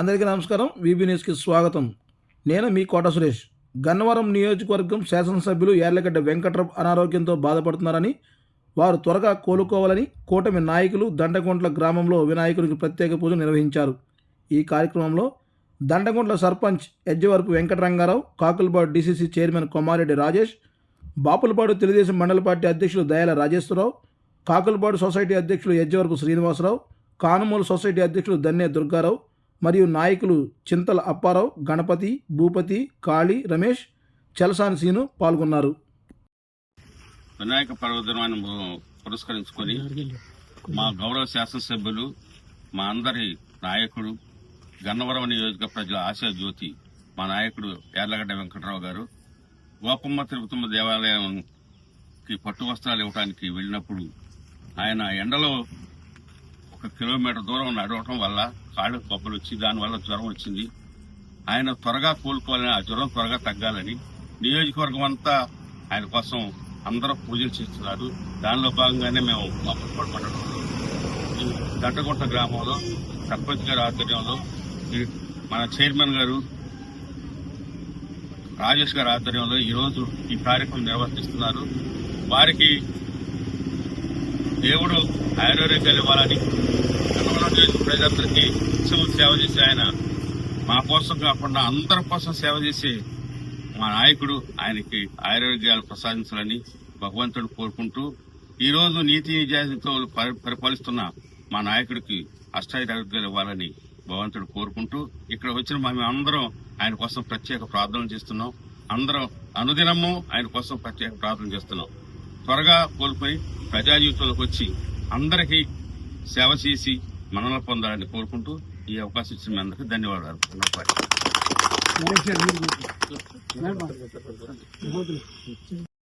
అందరికీ నమస్కారం. వీబీ న్యూస్కి స్వాగతం. నేను మీ కోట సురేష్. గన్నవరం నియోజకవర్గం శాసనసభ్యులు యార్లగడ్డ వెంకట్రావు అనారోగ్యంతో బాధపడుతున్నారని వారు త్వరగా కోలుకోవాలని కూటమి నాయకులు దండగుంట్ల గ్రామంలో వినాయకుడికి ప్రత్యేక పూజ నిర్వహించారు. ఈ కార్యక్రమంలో దండగుంట్ల సర్పంచ్ ఎజ్జవరపు వెంకటరంగారావు కాకులపాడు డీసీసీ చైర్మన్ కొమారెడ్డి రాజేష్ బాపులపాడు తెలుగుదేశం మండల పార్టీ అధ్యక్షులు దయాల రాజేశ్వరరావు కాకులపాడు సొసైటీ అధ్యక్షులు ఎజ్జవరపు శ్రీనివాసరావు కానుమూలు సొసైటీ అధ్యక్షులు దన్నే దుర్గారావు మరియు నాయకులు చింతల అప్పారావు గణపతి భూపతి కాళీ రమేష్ చలసాని సీను పాల్గొన్నారు. వినాయక పర్వదినాన్ని పురస్కరించుకొని మా గౌరవ శాసనసభ్యులు మా అందరి నాయకుడు గన్నవరం నియోజక ప్రజల ఆశా జ్యోతి మా నాయకుడు ఎర్లగడ్డ వెంకటరావు గారు గోపమ్మ తిరుపతమ్మ దేవాలయంకి పట్టు వస్త్రాలు ఇవ్వడానికి వెళ్ళినప్పుడు ఆయన ఎండలో ఒక కిలోమీటర్ దూరం నడవటం వల్ల కాళ్ళకు కొబ్బలు వచ్చి దానివల్ల జ్వరం వచ్చింది. ఆయన త్వరగా కోలుకోవాలని ఆ జ్వరం త్వరగా తగ్గాలని నియోజకవర్గం అంతా ఆయన కోసం అందరూ పూజలు చేస్తున్నారు. దానిలో భాగంగానే మేము మా పుట్టుబడి మండలంలో గ్రామంలో సర్పంచ్ గారి ఆధ్వర్యంలో మన చైర్మన్ గారు రాజేష్ గారి ఆధ్వర్యంలో ఈరోజు ఈ కార్యక్రమం నిర్వర్తిస్తున్నారు. వారికి దేవుడు ఆయుర్వేదాలు ఇవ్వాలని ప్రజలందరికీ ఉత్సవం సేవ చేసి ఆయన మా కోసం కాకుండా అందరి కోసం సేవ చేసి మా నాయకుడు ఆయనకి ఆరోగ్యాలు ప్రసాదించాలని భగవంతుడు కోరుకుంటూ ఈరోజు నీతి నిజాయితీతో పరి- పరిపాలిస్తున్న మా నాయకుడికి అష్టారోగ్యాలు ఇవ్వాలని భగవంతుడు కోరుకుంటూ ఇక్కడ వచ్చిన మేము అందరం ఆయన కోసం ప్రత్యేక ప్రార్థనలు చేస్తున్నాం. అందరం అనుదినము ఆయన కోసం ప్రత్యేక ప్రార్థన చేస్తున్నాం. త్వరగా కోల్పోయి ప్రజా జీవితంలోకి వచ్చి అందరికీ సేవ చేసి మనలో పొందాలని కోరుకుంటూ ఈ అవకాశం ఇచ్చిన మీ అందరికీ ధన్యవాదాలు. నమస్కారం.